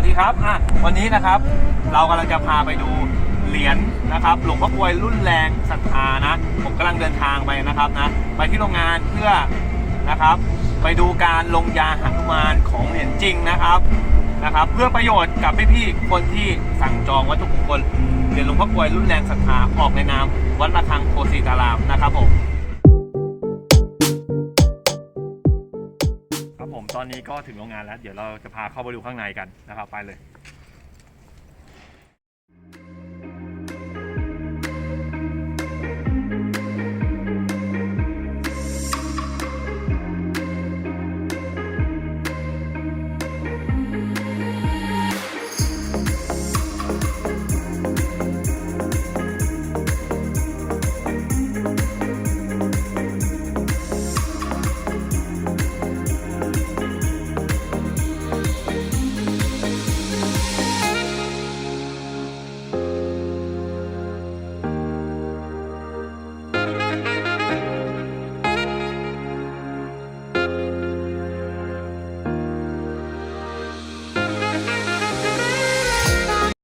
วัสดีครับอะวันนี้นะครับ เรากำลังจะพาไปดูเหรียญนะครับ หลวงพ่อกวยรุ่นแรงศรัทธานะ ผมกำลังเดินทางไปนะครับนะ ไปที่โรงงานเพื่อนะครับ ไปดูการลงยาหันุมานของเหรียญจริงนะครับนะครับ เพื่อประโยชน์กับพี่ๆคนที่สั่งจองวัตถุมงคลเหรียญหลวงพ่อกวยรุ่นแรงศรัทธาออกในนามวัดระฆังโคสีตารามนะครับผม ผมตอนนี้ก็ถึงโรงงานแล้ว เดี๋ยวเราจะพาเข้าไปดูข้างในกันนะครับไปเลย